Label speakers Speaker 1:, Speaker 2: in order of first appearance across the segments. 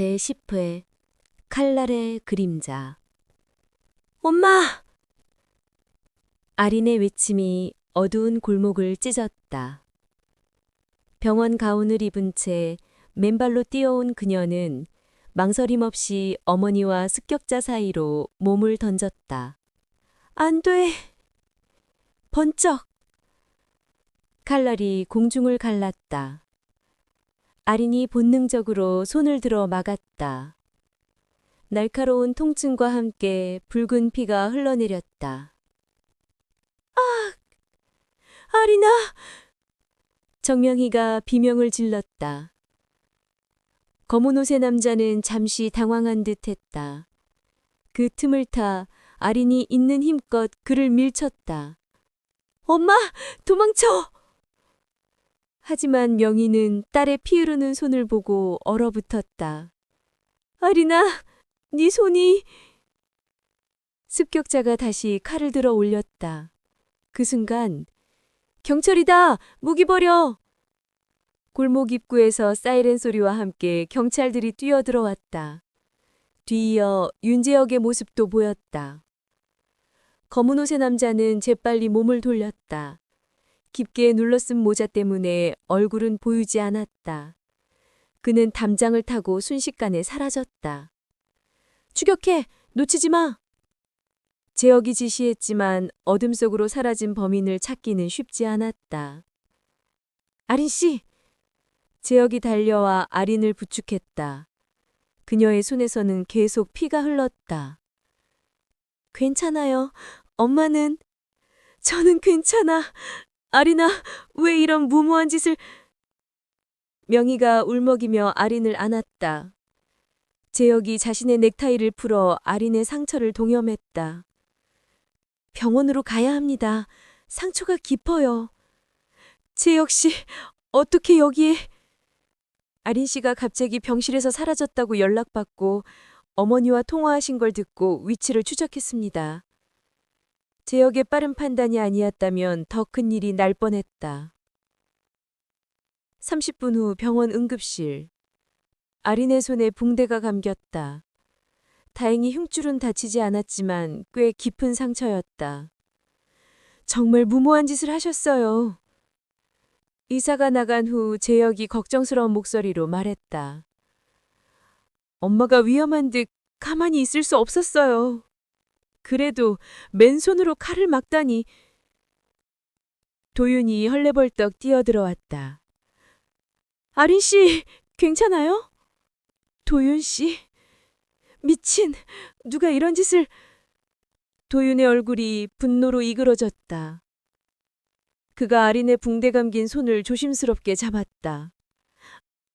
Speaker 1: 제10회 칼날의 그림자 엄마! 아린의 외침이 어두운 골목을 찢었다. 병원 가운을 입은 채 맨발로 뛰어온 그녀는 망설임 없이 어머니와 습격자 사이로 몸을 던졌다. 안 돼! 번쩍! 칼날이 공중을 갈랐다. 아린이 본능적으로 손을 들어 막았다. 날카로운 통증과 함께 붉은 피가 흘러내렸다. 아! 아린아! 정명희가 비명을 질렀다. 검은 옷의 남자는 잠시 당황한 듯 했다. 그 틈을 타 아린이 있는 힘껏 그를 밀쳤다. 엄마! 도망쳐! 하지만 명희는 딸의 피 흐르는 손을 보고 얼어붙었다. 아리나, 네 손이... 습격자가 다시 칼을 들어 올렸다. 그 순간 경찰이다! 무기 버려! 골목 입구에서 사이렌 소리와 함께 경찰들이 뛰어들어왔다. 뒤이어 윤재혁의 모습도 보였다. 검은 옷의 남자는 재빨리 몸을 돌렸다. 깊게 눌러쓴 모자 때문에 얼굴은 보이지 않았다. 그는 담장을 타고 순식간에 사라졌다. 추격해! 놓치지 마! 재혁이 지시했지만 어둠 속으로 사라진 범인을 찾기는 쉽지 않았다. 아린 씨! 재혁이 달려와 아린을 부축했다. 그녀의 손에서는 계속 피가 흘렀다. 괜찮아요. 엄마는 저는 괜찮아. 아린아, 왜 이런 무모한 짓을 명희가 울먹이며 아린을 안았다. 재혁이 자신의 넥타이를 풀어 아린의 상처를 동염했다. 병원으로 가야 합니다. 상처가 깊어요. 재혁 씨, 어떻게 여기에 아린 씨가 갑자기 병실에서 사라졌다고 연락받고 어머니와 통화하신 걸 듣고 위치를 추적했습니다. 재혁의 빠른 판단이 아니었다면 더 큰 일이 날 뻔했다. 30분 후 병원 응급실. 아린의 손에 붕대가 감겼다. 다행히 흉줄은 다치지 않았지만 꽤 깊은 상처였다. 정말 무모한 짓을 하셨어요. 이사가 나간 후 재혁이 걱정스러운 목소리로 말했다. 엄마가 위험한 듯 가만히 있을 수 없었어요. 그래도 맨손으로 칼을 막다니. 도윤이 헐레벌떡 뛰어들어왔다. 아린 씨, 괜찮아요? 도윤 씨, 미친, 누가 이런 짓을. 도윤의 얼굴이 분노로 이그러졌다. 그가 아린의 붕대 감긴 손을 조심스럽게 잡았다.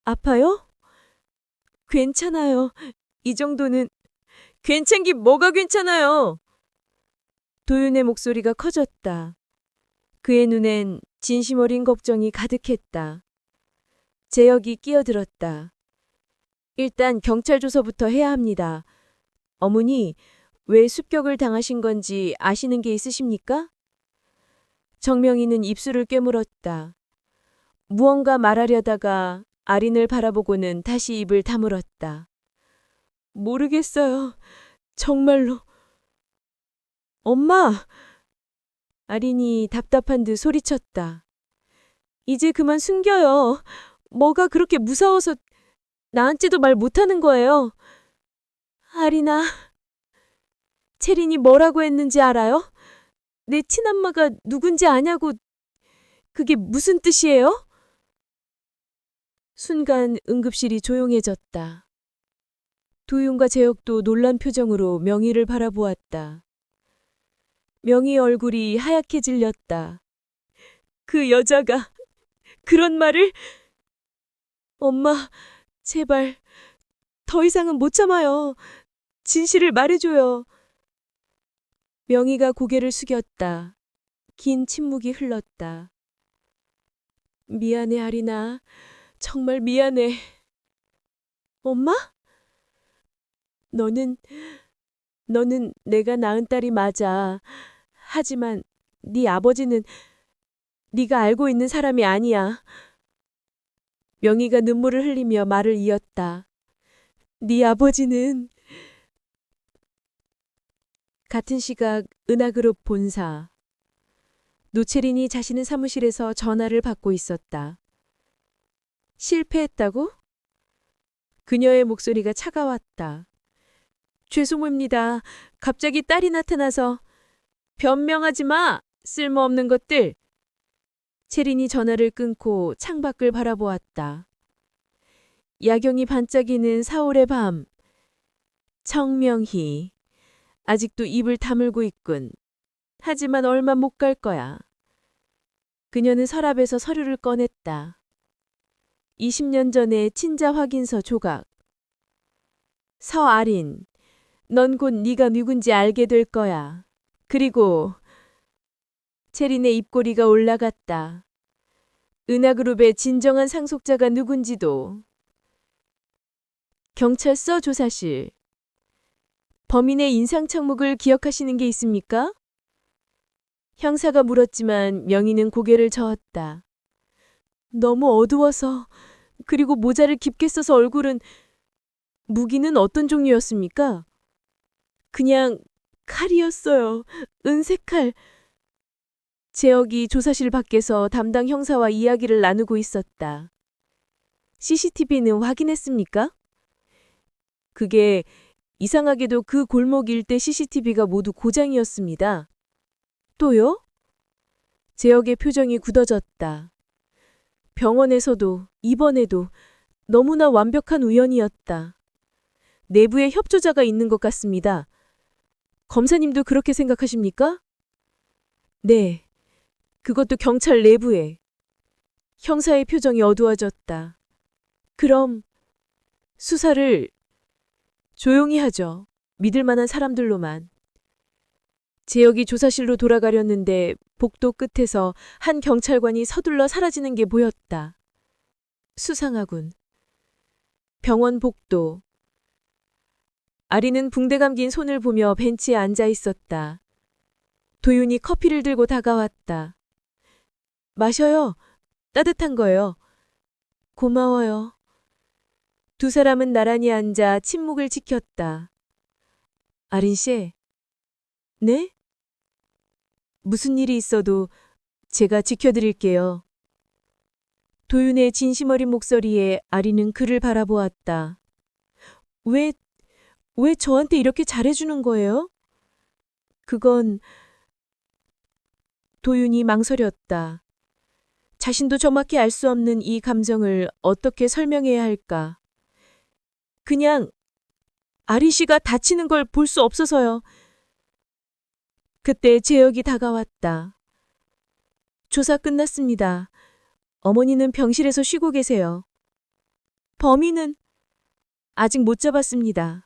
Speaker 1: 아파요? 괜찮아요. 이 정도는 괜찮긴 뭐가 괜찮아요. 도윤의 목소리가 커졌다. 그의 눈엔 진심 어린 걱정이 가득했다. 재혁이 끼어들었다. 일단 경찰 조서부터 해야 합니다. 어머니, 왜 습격을 당하신 건지 아시는 게 있으십니까? 정명이는 입술을 꿰물었다. 무언가 말하려다가 아린을 바라보고는 다시 입을 다물었다. 모르겠어요. 정말로. 엄마! 아린이 답답한 듯 소리쳤다. 이제 그만 숨겨요. 뭐가 그렇게 무서워서 나한테도 말 못하는 거예요. 아린아, 체린이 뭐라고 했는지 알아요? 내 친엄마가 누군지 아냐고 그게 무슨 뜻이에요? 순간 응급실이 조용해졌다. 도윤과 재혁도 놀란 표정으로 명희를 바라보았다. 명희 얼굴이 하얗게 질렸다. 그 여자가 그런 말을 엄마 제발 더 이상은 못 참아요. 진실을 말해줘요. 명희가 고개를 숙였다. 긴 침묵이 흘렀다. 미안해, 아리나. 정말 미안해. 엄마? 너는, 너는 내가 낳은 딸이 맞아. 하지만 네 아버지는 네가 알고 있는 사람이 아니야. 명희가 눈물을 흘리며 말을 이었다. 네 아버지는 같은 시각 은하그룹 본사 노채린이 자신의 사무실에서 전화를 받고 있었다. 실패했다고? 그녀의 목소리가 차가웠다. 죄송합니다. 갑자기 딸이 나타나서 변명하지 마. 쓸모없는 것들. 채린이 전화를 끊고 창밖을 바라보았다. 야경이 반짝이는 4월의 밤. 청명희. 아직도 입을 다물고 있군. 하지만 얼마 못 갈 거야. 그녀는 서랍에서 서류를 꺼냈다. 20년 전의 친자 확인서 조각. 서아린. 넌 곧 네가 누군지 알게 될 거야. 그리고 체린의 입꼬리가 올라갔다. 은하그룹의 진정한 상속자가 누군지도. 경찰서 조사실. 범인의 인상 착목을 기억하시는 게 있습니까? 형사가 물었지만 명희는 고개를 저었다. 너무 어두워서 그리고 모자를 깊게 써서 얼굴은 무기는 어떤 종류였습니까? 그냥 칼이었어요. 은색 칼. 재혁이 조사실 밖에서 담당 형사와 이야기를 나누고 있었다. CCTV는 확인했습니까? 그게 이상하게도 그 골목 일대 CCTV가 모두 고장이었습니다. 또요? 재혁의 표정이 굳어졌다. 병원에서도 이번에도 너무나 완벽한 우연이었다. 내부에 협조자가 있는 것 같습니다. 검사님도 그렇게 생각하십니까? 네. 그것도 경찰 내부에. 형사의 표정이 어두워졌다. 그럼 수사를 조용히 하죠. 믿을 만한 사람들로만. 재혁이 조사실로 돌아가려는데 복도 끝에서 한 경찰관이 서둘러 사라지는 게 보였다. 수상하군. 병원 복도. 아리는 붕대 감 긴 손을 보며 벤치에 앉아 있었다. 도윤이 커피를 들고 다가왔다. 마셔요. 따뜻한 거요. 고마워요. 두 사람은 나란히 앉아 침묵을 지켰다. 아린 씨. 네? 무슨 일이 있어도 제가 지켜드릴게요. 도윤의 진심 어린 목소리에 아리는 그를 바라보았다. 왜, 왜 저한테 이렇게 잘해주는 거예요? 그건 도윤이 망설였다. 자신도 정확히 알 수 없는 이 감정을 어떻게 설명해야 할까. 그냥 아리 씨가 다치는 걸 볼 수 없어서요. 그때 재혁이 다가왔다. 조사 끝났습니다. 어머니는 병실에서 쉬고 계세요. 범인은 아직 못 잡았습니다.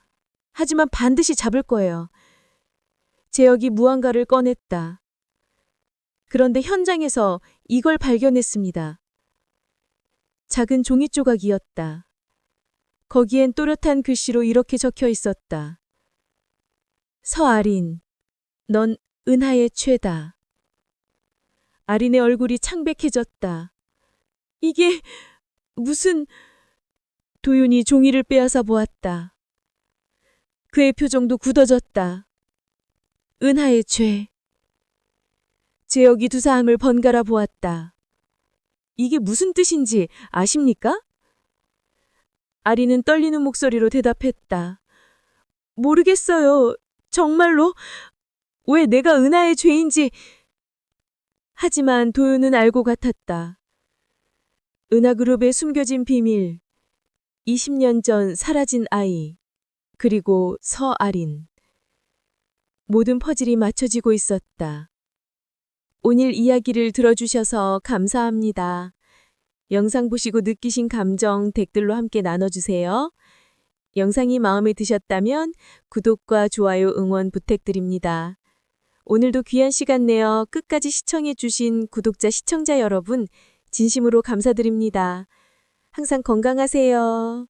Speaker 1: 하지만 반드시 잡을 거예요. 재혁이 무언가를 꺼냈다. 그런데 현장에서 이걸 발견했습니다. 작은 종이 조각이었다. 거기엔 또렷한 글씨로 이렇게 적혀 있었다. 서아린, 넌 은하의 최다. 아린의 얼굴이 창백해졌다. 이게 무슨 도윤이 종이를 빼앗아 보았다. 그의 표정도 굳어졌다. 은하의 죄. 재혁이 두 사람을 번갈아 보았다. 이게 무슨 뜻인지 아십니까? 아리는 떨리는 목소리로 대답했다. 모르겠어요. 정말로? 왜 내가 은하의 죄인지. 하지만 도윤은 알고 같았다. 은하그룹에 숨겨진 비밀. 20년 전 사라진 아이. 그리고 서아린. 모든 퍼즐이 맞춰지고 있었다. 오늘 이야기를 들어주셔서 감사합니다. 영상 보시고 느끼신 감정 댓글로 함께 나눠주세요. 영상이 마음에 드셨다면 구독과 좋아요 응원 부탁드립니다. 오늘도 귀한 시간 내어 끝까지 시청해주신 구독자, 시청자 여러분, 진심으로 감사드립니다. 항상 건강하세요.